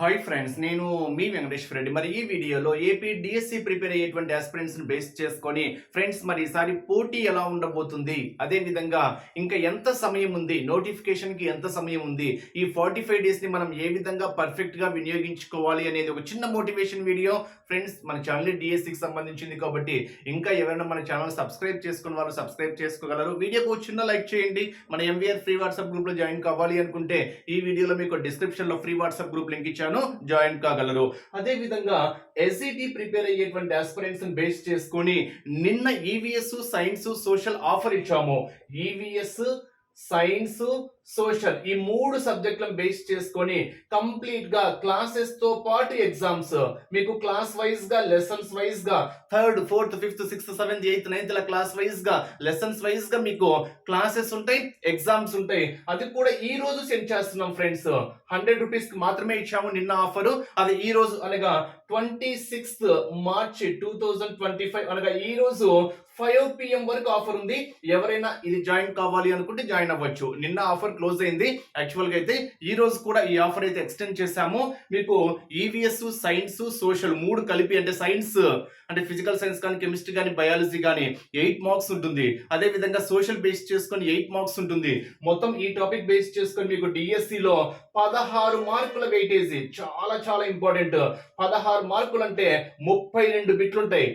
Hi friends నేను మీ వెంకటేశ్వర రెడ్డి. మరి ఈ వీడియోలో ఏపీ డిఎస్సి ప్రిపేర్ అయ్యేటువంటి ఆస్పిరెంట్స్ని బేస్ చేసుకొని ఫ్రెండ్స్ మరి ఈసారి పోటీ ఎలా ఉండబోతుంది? అదేవిధంగా ఇంకా ఎంత సమయం ఉంది? నోటిఫికేషన్కి ఎంత సమయం ఉంది? ఈ ఫార్టీ ఫైవ్ డేస్ని మనం ఏ విధంగా పర్ఫెక్ట్గా వినియోగించుకోవాలి అనేది ఒక చిన్న మోటివేషన్ వీడియో ఫ్రెండ్స్ మన ఛానల్ డిఎస్సికి సంబంధించింది కాబట్టి ఇంకా ఎవరైనా మన ఛానల్ సబ్స్క్రైబ్ చేసుకున్న వాళ్ళు సబ్స్క్రైబ్ చేసుకోగలరు. వీడియోకు ఒక చిన్న లైక్ చేయండి. మన ఎంవీఆర్ ఫ్రీ వాట్సాప్ గ్రూప్లో జాయిన్ కావాలి అనుకుంటే ఈ వీడియోలో మీకు డిస్క్రిప్షన్లో ఫ్రీ వాట్సాప్ గ్రూప్ లింక్ ఇచ్చాను. జాయిన్ కాగలరు. అదే విధంగా ప్రిపేర్ అయ్యేటువంటి ఆస్పిరెంట్స్ బేస్ చేసుకొని నిన్న ఈవీఎస్ సైన్స్ సోషల్ ఆఫర్ ఇచ్చాము. ఈవీఎస్ సైన్స్ సోషల్ ఈ మూడు సబ్జెక్టులను బేస్ చేసుకొని కంప్లీట్గా క్లాసెస్తో పాటు ఎగ్జామ్స్. మీకు క్లాస్ వైజ్గా లెసన్స్ వైజ్గా third fourth fifth sixth seventh eighth ninth లా క్లాస్ వైజ్గా లెసన్స్ వైజ్గా మీకు క్లాసెస్ ఉంటాయి ఎగ్జామ్స్ ఉంటాయి. అది కూడా ఈ రోజు సెండ్ చేస్తున్నాం ఫ్రెండ్స్. హండ్రెడ్ రూపీస్కి మాత్రమే ఇచ్చాము నిన్న ఆఫర్. అది ఈ రోజు అనగా twenty sixth March two thousand twenty five అనగా ఈ రోజు ఫైవ్ పిఎం వరకు ఆఫర్ ఉంది. ఎవరైనా ఇది జాయిన్ కావాలి అనుకుంటే జాయిన్ అవ్వచ్చు. నిన్న ఆఫర్ క్లోజ్ అయింది. యాక్చువల్గా అయితే ఈ రోజు కూడా ఈ ఆఫర్ అయితే ఎక్స్టెండ్ చేశాము. మీకు ఈవీఎస్ సైన్స్ సోషల్ మూడు కలిపి అంటే సైన్స్ అంటే ఫిజికల్ సైన్స్ కానీ కెమిస్ట్రీ కానీ బయాలజీ కానీ ఎయిట్ మార్క్స్ ఉంటుంది. అదే విధంగా సోషల్ బేస్ చేసుకొని ఎయిట్ మార్క్స్ ఉంటుంది. మొత్తం ఈ టాపిక్ బేస్ చేసుకొని మీకు డిఎస్సిలో పదహారు మార్కుల వెయిటేజీ చాలా చాలా ఇంపార్టెంట్ పదహారు మార్కులు అంటే ముప్పై రెండు బిట్లు ఉంటాయి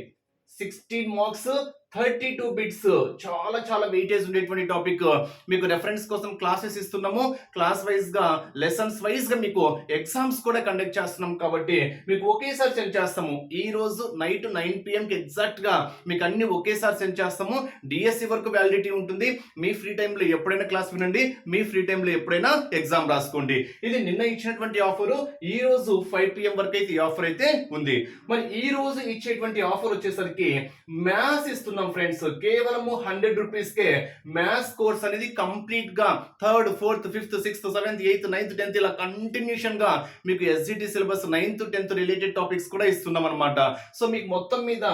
sixteen marks thirty two bits చాలా చాలా వెయిటేజ్ ఉండేటువంటి టాపిక్ మీకు రెఫరెన్స్ కోసం క్లాసెస్ ఇస్తున్నాము. క్లాస్ వైజ్గా లెసన్స్ వైజ్గా మీకు ఎగ్జామ్స్ కూడా కండక్ట్ చేస్తున్నాం కాబట్టి మీకు ఒకేసారి సెండ్ చేస్తాము. ఈ రోజు నైట్ నైన్ పిఎం కి ఎగ్జాక్ట్గా మీకు అన్ని ఒకేసారి సెండ్ చేస్తాము. డిఎస్సి వరకు వ్యాలిడిటీ ఉంటుంది. మీ ఫ్రీ టైంలో ఎప్పుడైనా క్లాస్ వినండి. మీ ఫ్రీ టైంలో ఎప్పుడైనా ఎగ్జామ్ రాసుకోండి. ఇది నిన్న ఇచ్చినటువంటి ఆఫర్ ఈ రోజు ఫైవ్ పిఎం వరకు అయితే ఈ ఆఫర్ అయితే ఉంది. మరి ఈ రోజు ఇచ్చేటువంటి ఆఫర్ వచ్చేసరికి మ్యాథ్స్ ఇస్తున్నాం ఫ్రెండ్స్ కేవలము హండ్రెడ్ రూపీస్ కే మ్యాథ్స్ కోర్స్ అనేది కంప్లీట్గా third fourth fifth sixth seventh eighth ninth tenth ఇలా కంటిన్యూషన్గా మీకు SGT syllabus ninth tenth related topics కూడా ఇస్తున్నాం అనమాట సో మీకు మొత్తం మీద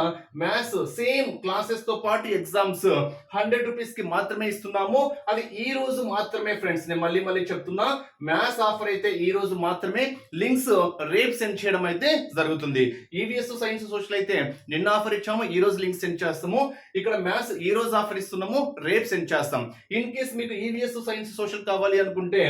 మ్యాథ్స్ సేమ్ క్లాసెస్తో పాటు ఎగ్జామ్స్ హండ్రెడ్ రూపీస్కి మాత్రమే ఇస్తున్నాము. అది ఈ రోజు మాత్రమే ఫ్రెండ్స్ నేను మళ్ళీ మళ్ళీ చెప్తున్నా మ్యాథ్స్ ఆఫర్ అయితే ఈ రోజు మాత్రమే లింక్స్ రేపు సెండ్ చేయడం అయితే జరుగుతుంది. ఈవీఎస్ సైన్స్ సోషల్ అయితే నిన్న ఆఫర్ ఇచ్చాము ఈ రోజు లింక్ సెండ్ చేస్తాము. ఇక్కడ మ్యాథ్స్ ఈ రోజు ఆఫర్ ఇస్తున్నాము రేపు సెండ్ చేస్తాం. ఇన్ కేస్ మీకు ఈవీఎస్ సైన్స్ సోషల్ కావాలి అనుకుంటే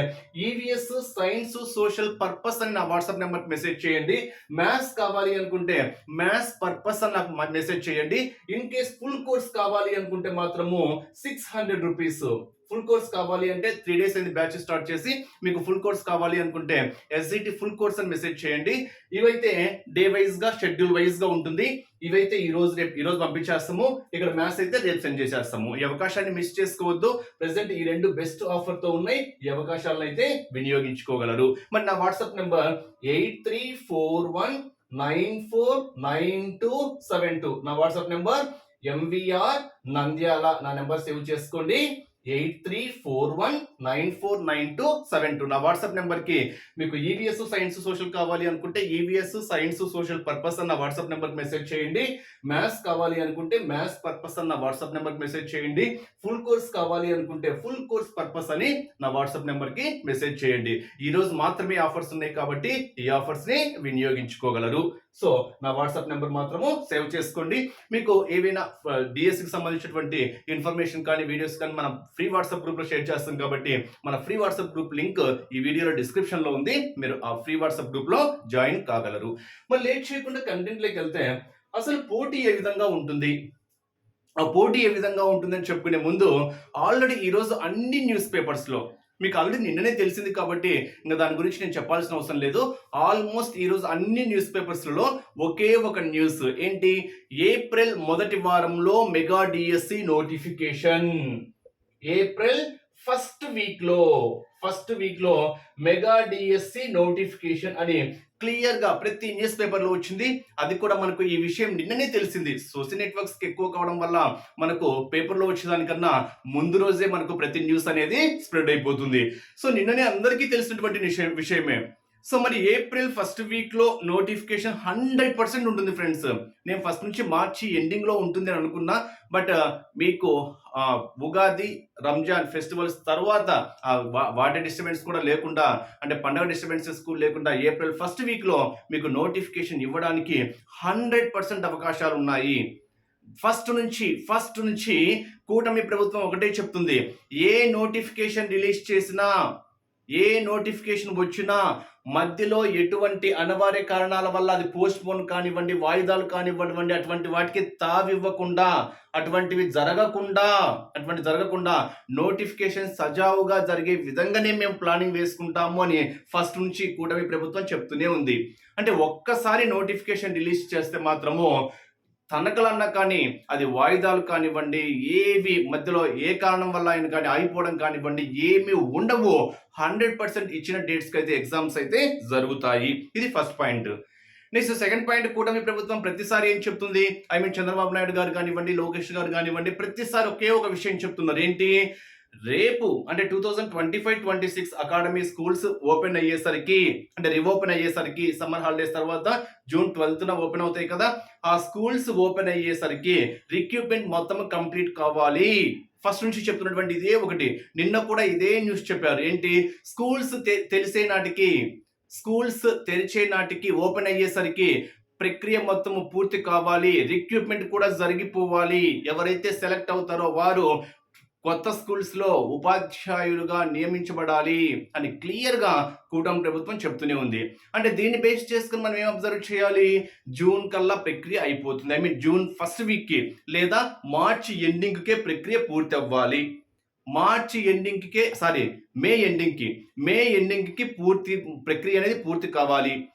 ఈవీఎస్ సైన్స్ సోషల్ పర్పస్ అని నా వాట్సాప్ నెంబర్ మెసేజ్ చేయండి. మ్యాథ్స్ కావాలి అనుకుంటే మ్యాథ్స్ పర్పస్ అని నాకు మెసేజ్ చేయండి. ఇన్ కేస్ ఫుల్ కోర్స్ కావాలి అనుకుంటే మాత్రము six hundred rupees full course కావాలి అంటే త్రీ డేస్ అనేది బ్యాచ్ స్టార్ట్ చేసి మీకు ఫుల్ కోర్స్ కావాలి అనుకుంటే ఎస్జిటి ఫుల్ కోర్స్ అని మెసేజ్ చేయండి. ఇవైతే డే వైజ్గా షెడ్యూల్ వైజ్గా ఉంటుంది. ఇవైతే ఈ రోజు రేపు ఈ రోజు పంపించేస్తాము. ఇక్కడ మ్యాథ్స్ అయితే రేపు సెండ్ చేసేస్తాము. ఈ అవకాశాన్ని మిస్ చేసుకోవద్దు. ప్రెసెంట్ ఈ రెండు బెస్ట్ ఆఫర్తో ఉన్నాయి. ఈ అవకాశాలను అయితే వినియోగించుకోగలరు. మరి నా WhatsApp number eight three four one nine four nine two seven two. నా వాట్సాప్ నెంబర్ ఎంవిఆర్ నంద్యాల. నా నెంబర్ సేవ్ చేసుకోండి. Eight three four one nine four nine two seven two నా వాట్సాప్ నెంబర్కి మీకు ఈవీఎస్ సైన్స్ సోషల్ కావాలి అనుకుంటే EVS science social purpose అన్న WhatsApp number message చేయండి. మ్యాథ్స్ కావాలి అనుకుంటే మ్యాథ్స్ పర్పస్ అన్న వాట్సాప్ నెంబర్ మెసేజ్ చేయండి. ఫుల్ కోర్స్ కావాలి అనుకుంటే ఫుల్ కోర్స్ పర్పస్ అని నా వాట్సాప్ నెంబర్కి మెసేజ్ చేయండి. ఈరోజు మాత్రమే ఆఫర్స్ ఉన్నాయి కాబట్టి ఈ ఆఫర్స్ని వినియోగించుకోగలరు. సో నా వాట్సాప్ నెంబర్ మాత్రము సేవ్ చేసుకోండి. మీకు ఏవైనా డిఎస్సికి సంబంధించినటువంటి ఇన్ఫర్మేషన్ కానీ వీడియోస్ కానీ మనం ఫ్రీ వాట్సాప్ గ్రూప్లో షేర్ చేస్తాం కాబట్టి మన ఫ్రీ వాట్సాప్ గ్రూప్ లింక్ ఈ వీడియోలో డిస్క్రిప్షన్లో ఉంది. మీరు ఆ ఫ్రీ వాట్సాప్ గ్రూప్లో జాయిన్ కాగలరు. మరి లేట్ చేయకుండా కంటెంట్లోకి వెళ్తే అసలు పోటీ ఏ విధంగా ఉంటుంది? ఆ పోటీ ఏ విధంగా ఉంటుందని చెప్పుకునే ముందు ఆల్రెడీ ఈరోజు అన్ని న్యూస్ పేపర్స్లో మీకు ఆల్రెడీ నిన్ననే తెలిసింది కాబట్టి ఇంకా దాని గురించి నేను చెప్పాల్సిన అవసరం లేదు. ఆల్మోస్ట్ ఈరోజు అన్ని న్యూస్ పేపర్స్లలో ఒకే ఒక న్యూస్ ఏంటి? ఏప్రిల్ మొదటి వారంలో mega DSC notification April first వీక్లో ఫస్ట్ వీక్లో మెగా డిఎస్సి నోటిఫికేషన్ అని క్లియర్గా ప్రతి న్యూస్ పేపర్లో వచ్చింది. అది కూడా మనకు ఈ విషయం నిన్ననే తెలిసింది. సోషల్ నెట్వర్క్స్ ఎక్కువ కావడం వల్ల మనకు పేపర్లో వచ్చేదానికన్నా ముందు రోజే మనకు ప్రతి న్యూస్ అనేది స్ప్రెడ్ అయిపోతుంది. సో నిన్ననే అందరికీ తెలిసినటువంటి విషయం విషయమే. సో మరి ఏప్రిల్ ఫస్ట్ వీక్లో నోటిఫికేషన్ హండ్రెడ్ పర్సెంట్ ఉంటుంది ఫ్రెండ్స్. నేను ఫస్ట్ నుంచి మార్చి ఎండింగ్లో ఉంటుంది అని అనుకున్నా బట్ మీకు ఉగాది రంజాన్ ఫెస్టివల్స్ తర్వాత వాటర్ డిస్టర్బెన్స్ కూడా లేకుండా అంటే పండగ డిస్టర్బెన్సెస్ కూడా లేకుండా ఏప్రిల్ ఫస్ట్ వీక్లో మీకు నోటిఫికేషన్ ఇవ్వడానికి హండ్రెడ్ పర్సెంట్ అవకాశాలు ఉన్నాయి. ఫస్ట్ నుంచి ఫస్ట్ నుంచి కూటమి ప్రభుత్వం ఒకటే చెప్తుంది ఏ నోటిఫికేషన్ రిలీజ్ చేసినా ఏ నోటిఫికేషన్ వచ్చినా మధ్యలో ఎటువంటి అనివార్య కారణాల వల్ల అది పోస్ట్ పోన్ కానివ్వండి వాయిదాలు కానివ్వండి అటువంటి వాటికి తావివ్వకుండా అటువంటివి జరగకుండా అటువంటి జరగకుండా నోటిఫికేషన్ సజావుగా జరిగే విధంగానే మేము ప్లానింగ్ వేసుకుంటాము అని ఫస్ట్ నుంచి కూటమి ప్రభుత్వం చెప్తూనే ఉంది. అంటే ఒక్కసారి నోటిఫికేషన్ రిలీజ్ చేస్తే మాత్రము తనకలన్నా కానీ అది వాయిదాలు కానివ్వండి ఏవి మధ్యలో ఏ కారణం వల్ల ఆయన కానీ ఆగిపోవడం కానివ్వండి ఏమి ఉండవు. హండ్రెడ్ పర్సెంట్ ఇచ్చిన డేట్స్కి అయితే ఎగ్జామ్స్ అయితే జరుగుతాయి. ఇది first point. Next second point కూటమి ప్రభుత్వం ప్రతిసారి ఏం చెప్తుంది? ఐ మీన్ చంద్రబాబు నాయుడు గారు కానివ్వండి లోకేష్ గారు కానివ్వండి ప్రతిసారి ఒకే ఒక విషయం చెప్తున్నారు. ఏంటి? రేపు అంటే two thousand twenty five twenty six academy schools open అయ్యేసరికి అంటే రివోపెన్ అయ్యేసరికి సమ్మర్ హాలిడేస్ తర్వాత జూన్ ట్వెల్త్న ఓపెన్ అవుతాయి కదా ఆ స్కూల్స్ ఓపెన్ అయ్యేసరికి రిక్రూట్మెంట్ మొత్తం కంప్లీట్ కావాలి. ఫస్ట్ నుంచి చెప్తున్నటువంటి ఇదే ఒకటి. నిన్న కూడా ఇదే న్యూస్ చెప్పారు. ఏంటి? స్కూల్స్ తె- తెలిసే నాటికి స్కూల్స్ తెరిచే నాటికి ఓపెన్ అయ్యేసరికి ప్రక్రియ మొత్తం పూర్తి కావాలి. రిక్రూట్మెంట్ కూడా జరిగిపోవాలి. ఎవరైతే సెలెక్ట్ అవుతారో వారు కొత్త స్కూల్స్లో ఉపాధ్యాయులుగా నియమించబడాలి అని క్లియర్గా కూటమి ప్రభుత్వం చెప్తూనే ఉంది. అంటే దీన్ని బేస్ చేసుకుని మనం ఏం అబ్జర్వ్ చేయాలి? జూన్ కల్లా ప్రక్రియ అయిపోతుంది. ఐ మీన్ జూన్ ఫస్ట్ వీక్కి లేదా మార్చి ఎండింగ్కే ప్రక్రియ పూర్తి అవ్వాలి మార్చి ఎండింగ్కే సారీ మే ఎండింగ్కి. మే ఎండింగ్కి పూర్తి ప్రక్రియ అనేది పూర్తి కావాలి.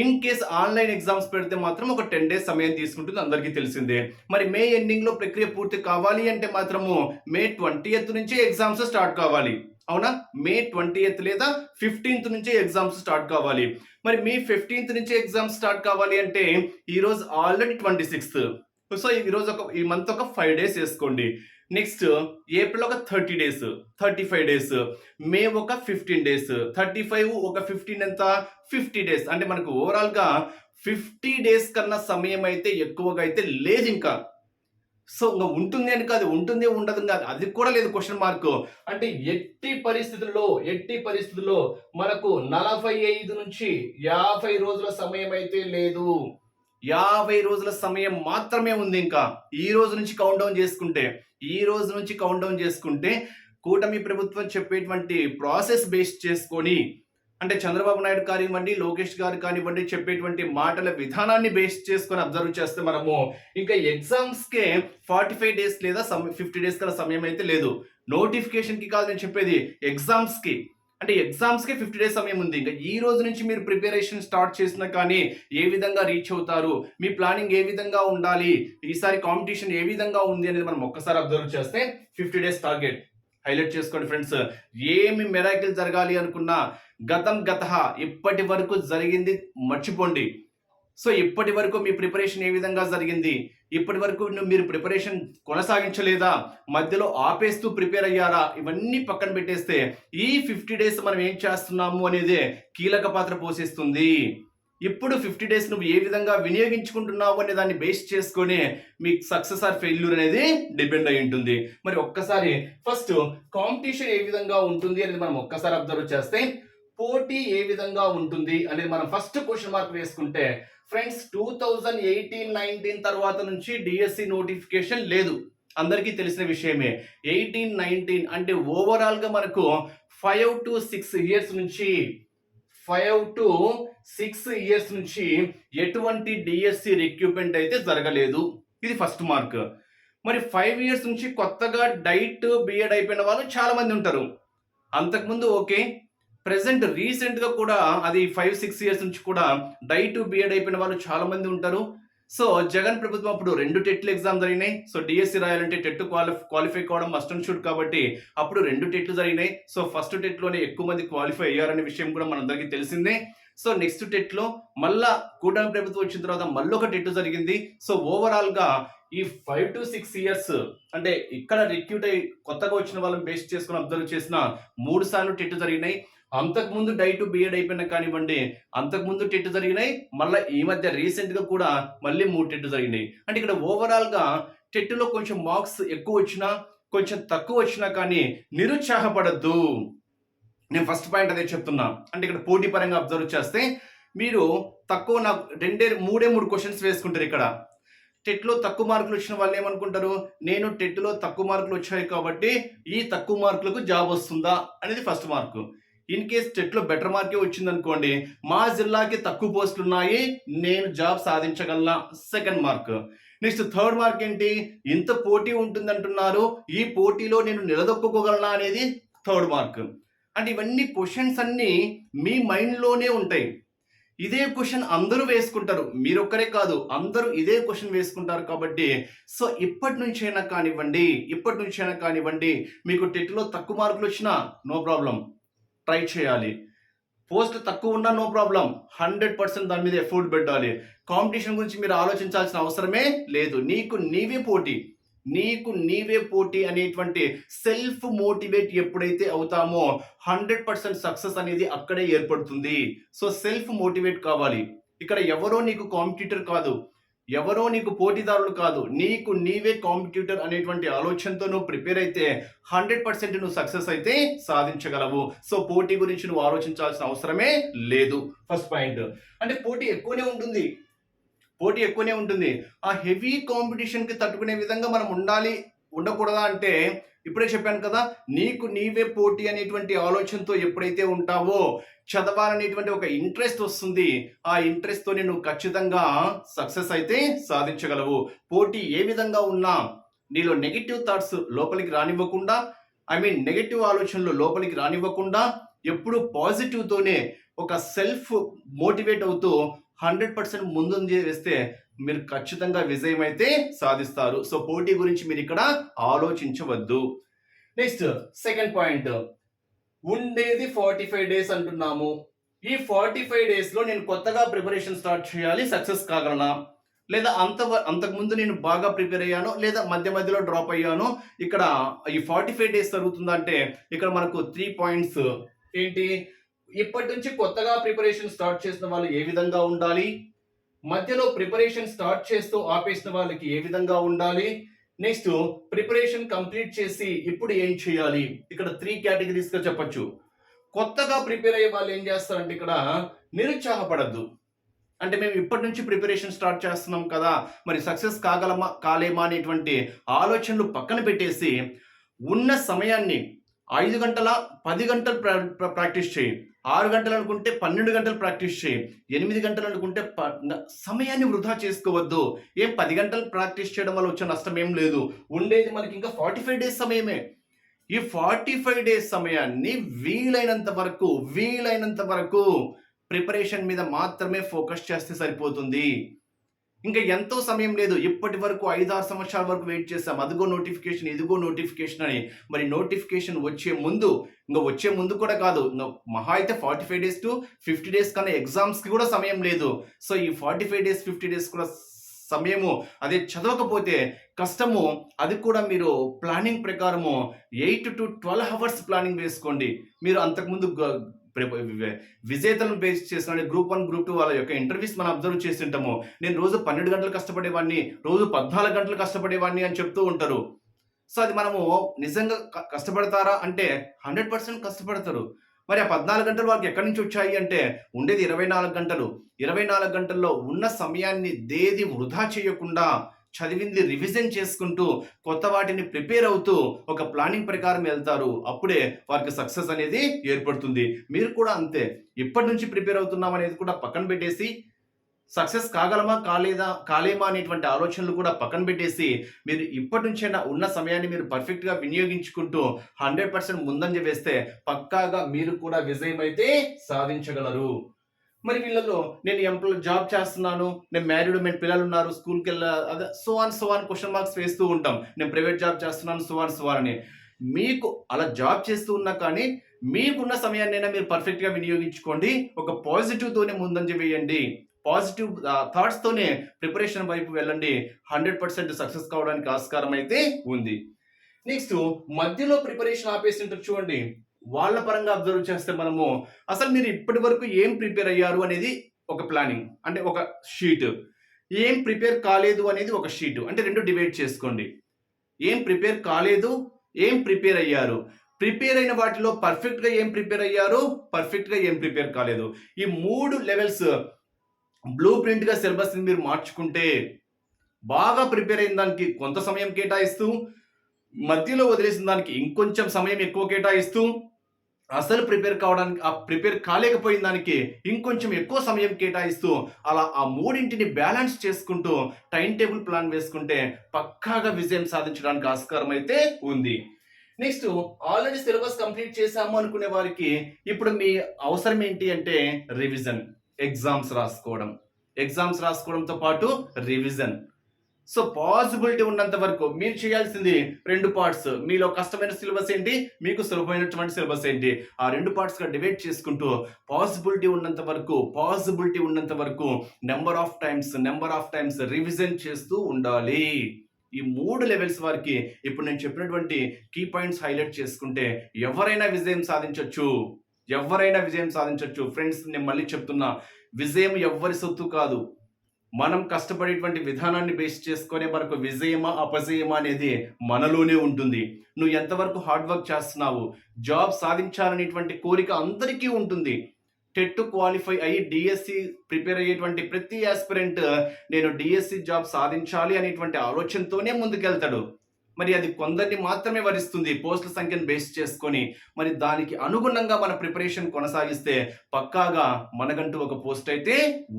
ఇన్ కేస్ ఆన్లైన్ ఎగ్జామ్స్ పెడితే మాత్రం ఒక టెన్ డేస్ సమయం తీసుకుంటుంది అందరికీ తెలిసిందే. మరి మే ఎండింగ్లో ప్రక్రియ పూర్తి కావాలి అంటే మాత్రము మే ట్వంటీ నుంచే ఎగ్జామ్స్ స్టార్ట్ కావాలి. అవునా? మే ట్వంటీ లేదా ఫిఫ్టీన్త్ నుంచే ఎగ్జామ్స్ స్టార్ట్ కావాలి. మరి మీ ఫిఫ్టీన్త్ నుంచి ఎగ్జామ్స్ స్టార్ట్ కావాలి అంటే ఈరోజు ఆల్రెడీ ట్వంటీ సిక్స్త్ సో ఈరోజు ఒక ఈ మంత్ ఒక ఫైవ్ డేస్ వేసుకోండి నెక్స్ట్ ఏప్రిల్ ఒక thirty days thirty five days May ఒక ఫిఫ్టీన్ డేస్ థర్టీ ఫైవ్ ఒక ఫిఫ్టీన్ ఎంత? ఫిఫ్టీ డేస్ అంటే మనకు ఓవరాల్గా ఫిఫ్టీ డేస్ కన్నా సమయం అయితే ఎక్కువగా అయితే లేదు ఇంకా. సో ఇంకా ఉంటుంది అని కాదు ఉంటుంది ఉండదు కాదు అది కూడా లేదు క్వశ్చన్ మార్క్ అంటే ఎట్టి పరిస్థితుల్లో ఎట్టి పరిస్థితుల్లో మనకు నలభై ఐదు నుంచి యాభై రోజుల సమయం అయితే లేదు. యాభై రోజుల సమయం మాత్రమే ఉంది ఇంకా. ఈ రోజు నుంచి కౌంట్ డౌన్ చేసుకుంటే ఈ రోజు నుంచి కౌంట్ డౌన్ చేసుకుంటే కూటమి ప్రభుత్వం చెప్పేటువంటి ప్రాసెస్ బేస్ చేసుకొని అంటే చంద్రబాబు నాయుడు కానివ్వండి లోకేష్ గారు కానివ్వండి చెప్పేటువంటి మాటల విధానాన్ని బేస్ చేసుకొని అబ్జర్వ్ చేస్తే మనము ఇంకా ఎగ్జామ్స్కే ఫార్టీ ఫైవ్ డేస్ లేదా ఫిఫ్టీ డేస్ కల సమయం అయితే లేదు. నోటిఫికేషన్కి కాదు నేను చెప్పేది ఎగ్జామ్స్కి అంటే ఎగ్జామ్స్కి ఫిఫ్టీ డేస్ సమయం ఉంది. ఇంకా ఈ రోజు నుంచి మీరు ప్రిపరేషన్ స్టార్ట్ చేసినా కానీ ఏ విధంగా రీచ్ అవుతారు? మీ ప్లానింగ్ ఏ విధంగా ఉండాలి? ఈసారి కాంపిటీషన్ ఏ విధంగా ఉంది అనేది మనం ఒక్కసారి అబ్జర్వ్ చేస్తే ఫిఫ్టీ డేస్ టార్గెట్. హైలైట్ చేసుకోండి ఫ్రెండ్స్. ఏమి మెరాకిల్ జరగాలి అనుకున్నా గతం గత ఇప్పటి వరకు జరిగింది మర్చిపోండి. సో ఇప్పటి వరకు మీ ప్రిపరేషన్ ఏ విధంగా జరిగింది? ఇప్పటి వరకు మీరు ప్రిపరేషన్ కొనసాగించలేదా? మధ్యలో ఆపేస్తూ ప్రిపేర్ అయ్యారా? ఇవన్నీ పక్కన పెట్టేస్తే ఈ ఫిఫ్టీ డేస్ మనం ఏం చేస్తున్నాము అనేది కీలక పాత్ర పోషిస్తుంది. ఇప్పుడు ఫిఫ్టీ డేస్ నువ్వు ఏ విధంగా వినియోగించుకుంటున్నావు అనే దాన్ని బేస్ చేసుకొని మీకు సక్సెస్ ఆర్ ఫెయిల్యూర్ అనేది డిపెండ్ అయి ఉంటుంది. మరి ఒక్కసారి ఫస్ట్ కాంపిటీషన్ ఏ విధంగా ఉంటుంది అనేది మనం ఒక్కసారి అబ్జర్వ్ చేస్తే పోటీ ఏ విధంగా ఉంటుంది అనేది మనం ఫస్ట్ క్వశ్చన్ మార్క్ వేసుకుంటే friends two thousand eighteen nineteen తర్వాత నుంచి డిఎస్సి నోటిఫికేషన్ లేదు. అందరికీ తెలిసిన విషయమే. ఎయిటీన్ నైన్టీన్ అంటే ఓవరాల్గా మనకు ఫైవ్ టు సిక్స్ ఇయర్స్ నుంచి ఫైవ్ టు సిక్స్ ఇయర్స్ నుంచి ఎటువంటి డిఎస్సి రిక్రూట్మెంట్ అయితే జరగలేదు. ఇది ఫస్ట్ మార్క్ మరి ఫైవ్ ఇయర్స్ నుంచి కొత్తగా డైట్ బిఎడ్ అయిపోయిన వాళ్ళు చాలామంది ఉంటారు. అంతకుముందు ఓకే ప్రెసెంట్ రీసెంట్గా కూడా అది ఫైవ్ సిక్స్ ఇయర్స్ నుంచి కూడా డై టు బిఎడ్ అయిపోయిన వాళ్ళు చాలా మంది ఉంటారు. సో జగన్ ప్రభుత్వం అప్పుడు రెండు టెట్లు ఎగ్జామ్ జరిగినాయి. సో డిఎస్సి రాయాలంటే టెట్ క్వాలిఫై క్వాలిఫై కావడం మస్ట్ అండ్ షూట్ కాబట్టి అప్పుడు రెండు టెట్లు జరిగినాయి. సో ఫస్ట్ టెట్లోనే ఎక్కువ మంది క్వాలిఫై అయ్యారనే విషయం కూడా మనందరికీ తెలిసిందే. సో నెక్స్ట్ టెట్లో మళ్ళా కూటమి ప్రభుత్వం వచ్చిన తర్వాత మళ్ళీ ఒక టెట్ జరిగింది సో ఓవరాల్గా ఈ ఫైవ్ టు సిక్స్ ఇయర్స్ అంటే ఇక్కడ రిక్యూట్ అయ్యి కొత్తగా వచ్చిన వాళ్ళని బేస్ చేసుకుని అబ్జర్వ్ చేసిన మూడు సార్లు టెట్ జరిగినాయి. అంతకుముందు డైట్ బిఎడ్ అయిపోయినా కానివ్వండి అంతకుముందు టెట్ జరిగినాయి మళ్ళీ ఈ మధ్య రీసెంట్గా కూడా మళ్ళీ మూడు టెట్ జరిగినాయి. అంటే ఇక్కడ ఓవరాల్గా టెట్లో కొంచెం మార్క్స్ ఎక్కువ వచ్చినా కొంచెం తక్కువ వచ్చినా కానీ నిరుత్సాహపడద్దు. నేను ఫస్ట్ పాయింట్ అదే చెప్తున్నా. అంటే ఇక్కడ పోటీ పరంగా అబ్జర్వ్ చేస్తే మీరు తక్కువ నాకు రెండే మూడే మూడు క్వశ్చన్స్ వేసుకుంటారు ఇక్కడ. టెట్లో తక్కువ మార్కులు వచ్చిన వాళ్ళు ఏమనుకుంటారు? నేను టెట్లో తక్కువ మార్కులు వచ్చాయి కాబట్టి ఈ తక్కువ మార్కులకు జాబ్ వస్తుందా? అనేది ఫస్ట్ మార్కు. ఇన్ కేస్ టెట్లో బెటర్ మార్కే వచ్చింది అనుకోండి మా జిల్లాకి తక్కువ పోస్టులు ఉన్నాయి నేను job సాధించగలనా? Second mark. Next third mark ఏంటి? ఇంత పోటీ ఉంటుంది అంటున్నారు ఈ పోటీలో నేను నిలదొక్కుకోగలనా అనేది థర్డ్ మార్క్. అంటే ఇవన్నీ క్వశ్చన్స్ అన్నీ మీ మైండ్లోనే ఉంటాయి. ఇదే క్వశ్చన్ అందరూ వేసుకుంటారు మీరొక్కరే కాదు అందరూ ఇదే క్వశ్చన్ వేసుకుంటారు కాబట్టి సో ఇప్పటి నుంచైనా కానివ్వండి ఇప్పటి నుంచైనా కానివ్వండి మీకు టెట్లో తక్కువ మార్కులు వచ్చినా నో ప్రాబ్లం. ట్రై చేయాలి. పోస్ట్ తక్కువ ఉన్నా నో ప్రాబ్లం. హండ్రెడ్ పర్సెంట్ దాని మీద ఎఫోర్ట్ పెట్టాలి. కాంపిటీషన్ గురించి మీరు ఆలోచించాల్సిన అవసరమే లేదు. నీకు నీవే పోటీ. నీకు నీవే పోటీ అనేటువంటి సెల్ఫ్ మోటివేట్ ఎప్పుడైతే అవుతామో హండ్రెడ్ పర్సెంట్ సక్సెస్ అనేది అక్కడే ఏర్పడుతుంది. సో సెల్ఫ్ మోటివేట్ కావాలి. ఇక్కడ ఎవరో నీకు కాంపిటీటర్ కాదు. ఎవరో నీకు పోటీదారులు కాదు నీకు నీవే కాంపిటీటర్ అనేటువంటి ఆలోచనతో నువ్వు ప్రిపేర్ అయితే హండ్రెడ్ పర్సెంట్ నువ్వు సక్సెస్ అయితే సాధించగలవు. సో పోటీ గురించి నువ్వు ఆలోచించాల్సిన అవసరమే లేదు. First point. అంటే పోటీ ఎక్కువనే ఉంటుంది. పోటీ ఎక్కువనే ఉంటుంది. ఆ హెవీ కాంపిటీషన్కి తట్టుకునే విధంగా మనం ఉండాలి ఉండకూడదా అంటే ఇప్పుడే చెప్పాను కదా నీకు నీవే పోటీ అనేటువంటి ఆలోచనతో ఎప్పుడైతే ఉంటావో చదవాలనేటువంటి ఒక ఇంట్రెస్ట్ వస్తుంది. ఆ ఇంట్రెస్ట్తో నువ్వు ఖచ్చితంగా సక్సెస్ అయితే సాధించగలవు. పోటీ ఏ విధంగా ఉన్నా నీలో నెగిటివ్ థాట్స్ లోపలికి రానివ్వకుండా ఐ మీన్ నెగిటివ్ ఆలోచనలు లోపలికి రానివ్వకుండా ఎప్పుడు పాజిటివ్తోనే ఒక సెల్ఫ్ మోటివేట్ అవుతూ హండ్రెడ్ పర్సెంట్ ముందు వేస్తే మీరు ఖచ్చితంగా విజయం అయితే సాధిస్తారు. సో పోటీ గురించి మీరు ఇక్కడ ఆలోచించవద్దు. Next second point. ఉండేది ఫార్టీ ఫైవ్ డేస్ అంటున్నాము. ఈ ఫార్టీ ఫైవ్ డేస్లో నేను కొత్తగా ప్రిపరేషన్ స్టార్ట్ చేయాలి సక్సెస్ కాగలనా? లేదా అంత అంతకుముందు నేను బాగా ప్రిపేర్ అయ్యాను? లేదా మధ్య మధ్యలో డ్రాప్ అయ్యాను? ఇక్కడ ఈ ఫార్టీ ఫైవ్ డేస్ జరుగుతుందంటే ఇక్కడ మనకు త్రీ పాయింట్స్ ఏంటి? ఇప్పటి నుంచి కొత్తగా ప్రిపరేషన్ స్టార్ట్ చేసిన వాళ్ళు ఏ విధంగా ఉండాలి? మధ్యలో ప్రిపరేషన్ స్టార్ట్ చేస్తూ ఆపేసిన వాళ్ళకి ఏ విధంగా ఉండాలి? నెక్స్ట్ ప్రిపరేషన్ కంప్లీట్ చేసి ఇప్పుడు ఏం చేయాలి? ఇక్కడ త్రీ కేటగిరీస్గా చెప్పచ్చు చెప్పొచ్చు. కొత్తగా ప్రిపేర్ అయ్యే వాళ్ళు ఏం చేస్తారంటే ఇక్కడ నిరుత్సాహపడద్దు. అంటే మేము ఇప్పటి నుంచి ప్రిపరేషన్ స్టార్ట్ చేస్తున్నాం కదా మరి సక్సెస్ కాగలమా కాలేమా అనేటువంటి ఆలోచనలు పక్కన పెట్టేసి ఉన్న సమయాన్ని ఐదు గంటల పది గంటలు ప్రా- ప్రా- ప్రాక్టీస్ చేయి. ఆరు గంటలు అనుకుంటే పన్నెండు గంటలు ప్రాక్టీస్ చేయి. ఎనిమిది గంటలు అనుకుంటే ప- న- సమయాన్ని వృధా చేసుకోవద్దు. ఏం పది గంటలు ప్రాక్టీస్ చేయడం వల్ల వచ్చే నష్టం ఏం లేదు. ఉండేది మనకి ఇంకా ఫార్టీ ఫైవ్ డేస్ సమయమే. ఈ ఫార్టీ ఫైవ్ డేస్ సమయాన్ని వీలైనంత వరకు వీలైనంత వరకు ప్రిపరేషన్ మీద మాత్రమే ఫోకస్ చేస్తే సరిపోతుంది. ఇంకా ఎంతో సమయం లేదు. ఇప్పటి వరకు ఐదారు సంవత్సరాల వరకు వెయిట్ చేసాం అదిగో నోటిఫికేషన్ ఇదిగో నోటిఫికేషన్ అని. మరి నోటిఫికేషన్ వచ్చే ముందు ఇంకా వచ్చే ముందు కూడా కాదు ఇంకా మహా అయితే forty five days to fifty days కన్నా ఎగ్జామ్స్కి కూడా సమయం లేదు. సో ఈ forty five days fifty days కూడా సమయము అదే చదవకపోతే కష్టము. అది కూడా మీరు ప్లానింగ్ ప్రకారము eight to twelve hours planning వేసుకోండి. మీరు అంతకుముందు గ- విజేతలను బేస్ చేసిన గ్రూప్ వన్ గ్రూప్ టూ వాళ్ళ యొక్క ఇంటర్వ్యూస్ మనం అబ్జర్వ్ చేస్తుంటాము నేను రోజు పన్నెండు గంటలు కష్టపడేవాడిని రోజు పద్నాలుగు గంటలు కష్టపడేవాడిని అని చెప్తూ ఉంటారు. సో అది మనము నిజంగా క- కష్టపడతారా అంటే హండ్రెడ్ పర్సెంట్ కష్టపడతారు. మరి ఆ పద్నాలుగు గంటలు వాళ్ళకి ఎక్కడి నుంచి వచ్చాయి అంటే ఉండేది ఇరవై నాలుగు గంటలు. ఇరవై నాలుగు గంటల్లో ఉన్న సమయాన్ని దేది వృధా చేయకుండా చదివింది రివిజన్ చేసుకుంటూ కొత్త వాటిని ప్రిపేర్ అవుతూ ఒక ప్లానింగ్ ప్రకారం వెళ్తారు. అప్పుడే వారికి సక్సెస్ అనేది ఏర్పడుతుంది. మీరు కూడా అంతే. ఇప్పటి నుంచి ప్రిపేర్ అవుతున్నాం అనేది కూడా పక్కన పెట్టేసి సక్సెస్ కాగలమా కాలేదా కాలేమా అనేటువంటి ఆలోచనలు కూడా పక్కన పెట్టేసి మీరు ఇప్పటి నుంచైనా ఉన్న సమయాన్ని మీరు పర్ఫెక్ట్గా వినియోగించుకుంటూ హండ్రెడ్ పర్సెంట్ ముందంజ వేస్తే పక్కాగా మీరు కూడా విజయం అయితే సాధించగలరు. మరి వీళ్ళలో నేను ఎంప్లాయ్ జాబ్ చేస్తున్నాను నేను మ్యారీడ్ మేము పిల్లలు ఉన్నారు స్కూల్కి వెళ్ళా అదే so on so on question marks వేస్తూ ఉంటాం. నేను ప్రైవేట్ జాబ్ చేస్తున్నాను సో ఆన్ సో అని. మీకు అలా జాబ్ చేస్తూ ఉన్నా కానీ మీకున్న సమయాన్నైనా మీరు పర్ఫెక్ట్గా వినియోగించుకోండి. ఒక పాజిటివ్తోనే ముందంజ వేయండి. పాజిటివ్ థాట్స్తోనే ప్రిపరేషన్ వైపు వెళ్ళండి. హండ్రెడ్ పర్సెంట్ సక్సెస్ కావడానికి ఆస్కారం అయితే ఉంది. నెక్స్ట్ మధ్యలో ప్రిపరేషన్ ఆపేసి ఉంటారు చూడండి. వాళ్ళ పరంగా అబ్జర్వ్ చేస్తే మనము అసలు మీరు ఇప్పటి వరకు ఏం ప్రిపేర్ అయ్యారు అనేది ఒక ప్లానింగ్ అంటే ఒక షీట్. ఏం ప్రిపేర్ కాలేదు అనేది ఒక షీట్ అంటే రెండు డివైడ్ చేసుకోండి. ఏం ప్రిపేర్ కాలేదు ఏం ప్రిపేర్ అయ్యారు? ప్రిపేర్ అయిన వాటిలో పర్ఫెక్ట్గా ఏం ప్రిపేర్ అయ్యారు? పర్ఫెక్ట్గా ఏం ప్రిపేర్ కాలేదు. ఈ మూడు లెవెల్స్ బ్లూ ప్రింట్గా సిలబస్ని మీరు మార్చుకుంటే బాగా ప్రిపేర్ అయిన దానికి కొంత సమయం కేటాయిస్తూ మధ్యలో వదిలేసిన దానికి ఇంకొంచెం సమయం ఎక్కువ కేటాయిస్తూ అసలు ప్రిపేర్ కావడానికి ఆ ప్రిపేర్ కాలేకపోయిన దానికి ఇంకొంచెం ఎక్కువ సమయం కేటాయిస్తూ అలా ఆ మూడింటిని బ్యాలెన్స్ చేసుకుంటూ టైం టేబుల్ ప్లాన్ వేసుకుంటే పక్కాగా విజయం సాధించడానికి ఆస్కారం అయితే ఉంది. నెక్స్ట్ ఆల్రెడీ సిలబస్ కంప్లీట్ చేశాము అనుకునే వారికి ఇప్పుడు మీ అవసరం ఏంటి అంటే రివిజన్ ఎగ్జామ్స్ రాసుకోవడం. ఎగ్జామ్స్ రాసుకోవడంతో పాటు రివిజన్. సో పాసిబిలిటీ ఉన్నంత వరకు మీరు చేయాల్సింది రెండు పార్ట్స్ మీలో కష్టమైన సిలబస్ ఏంటి? మీకు సులభమైనటువంటి సిలబస్ ఏంటి? ఆ రెండు పార్ట్స్గా డివైడ్ చేసుకుంటూ పాసిబిలిటీ ఉన్నంత వరకు పాసిబిలిటీ ఉన్నంత వరకు number of times number of times revision చేస్తూ ఉండాలి. ఈ మూడు లెవెల్స్ వారికి ఇప్పుడు నేను చెప్పినటువంటి కీ పాయింట్స్ హైలైట్ చేసుకుంటే ఎవరైనా విజయం సాధించవచ్చు ఎవరైనా విజయం సాధించవచ్చు ఫ్రెండ్స్ నేను మళ్ళీ చెప్తున్నా విజయం ఎవ్వరి సొత్తు కాదు. మనం కష్టపడేటువంటి విధానాన్ని బేస్ చేసుకునే మనకు విజయమా అపజయమా అనేది మనలోనే ఉంటుంది. నువ్వు ఎంతవరకు హార్డ్ వర్క్ చేస్తున్నావు జాబ్ సాధించాలనేటువంటి కోరిక అందరికీ ఉంటుంది. టెట్ క్వాలిఫై అయ్యి డిఎస్సి ప్రిపేర్ అయ్యేటువంటి ప్రతి ఆస్పిరెంట్ నేను డిఎస్సి జాబ్ సాధించాలి అనేటువంటి ఆలోచనతోనే ముందుకెళ్తాడు. మరి అది కొందరిని మాత్రమే వరిస్తుంది. పోస్టుల సంఖ్యను బేస్ చేసుకొని మరి దానికి అనుగుణంగా మన ప్రిపరేషన్ కొనసాగిస్తే పక్కాగా మనకంటూ ఒక పోస్ట్ అయితే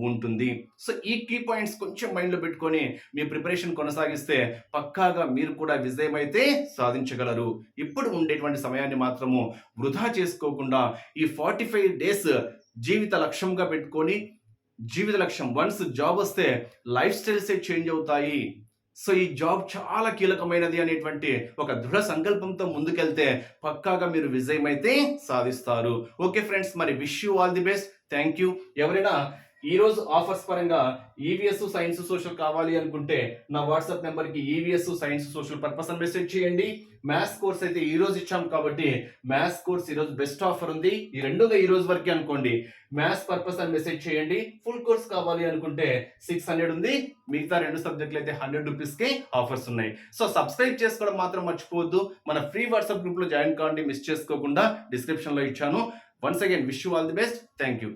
ఉంటుంది. సో ఈ కీ పాయింట్స్ కొంచెం మైండ్లో పెట్టుకొని మీ ప్రిపరేషన్ కొనసాగిస్తే పక్కాగా మీరు కూడా విజయం అయితే సాధించగలరు. ఇప్పుడు ఉండేటువంటి సమయాన్ని మాత్రము వృధా చేసుకోకుండా ఈ ఫార్టీ ఫైవ్ డేస్ జీవిత లక్ష్యంగా పెట్టుకొని జీవిత లక్ష్యం వన్స్ జాబ్ వస్తే లైఫ్ స్టైల్సే చేంజ్ అవుతాయి. సో ఈ జాబ్ చాలా కీలకమైనది అనేటువంటి ఒక దృఢ సంకల్పంతో ముందుకెళ్తే పక్కాగా మీరు విజయం అయితే సాధిస్తారు. ఓకే ఫ్రెండ్స్ మరి wish you all the best. Thank you. ఎవరైనా ఈ రోజు ఆఫర్స్ పరంగా ఈవీఎస్ సైన్స్ సోషల్ కావాలి అనుకుంటే నా వాట్సాప్ నెంబర్కి ఈవీఎస్ సైన్స్ సోషల్ పర్పస్ అని మెసేజ్ చేయండి. మ్యాథ్స్ కోర్స్ అయితే ఈ రోజు ఇచ్చాం కాబట్టి మ్యాథ్స్ కోర్స్ ఈ రోజు బెస్ట్ ఆఫర్ ఉంది. ఈ రెండుగా ఈ రోజు వరకే అనుకోండి. మ్యాథ్స్ పర్పస్ అని మెసేజ్ చేయండి. ఫుల్ కోర్స్ కావాలి అనుకుంటే సిక్స్ హండ్రెడ్ ఉంది. మిగతా రెండు సబ్జెక్టులు అయితే హండ్రెడ్ రూపీస్కి ఆఫర్స్ ఉన్నాయి. సో సబ్స్క్రైబ్ చేసుకోవడం మాత్రం మర్చిపోవద్దు. మన ఫ్రీ వాట్సాప్ గ్రూప్లో జాయిన్ కావండి మిస్ చేసుకోకుండా డిస్క్రిప్షన్లో ఇచ్చాను. Once again wish you all the best thank you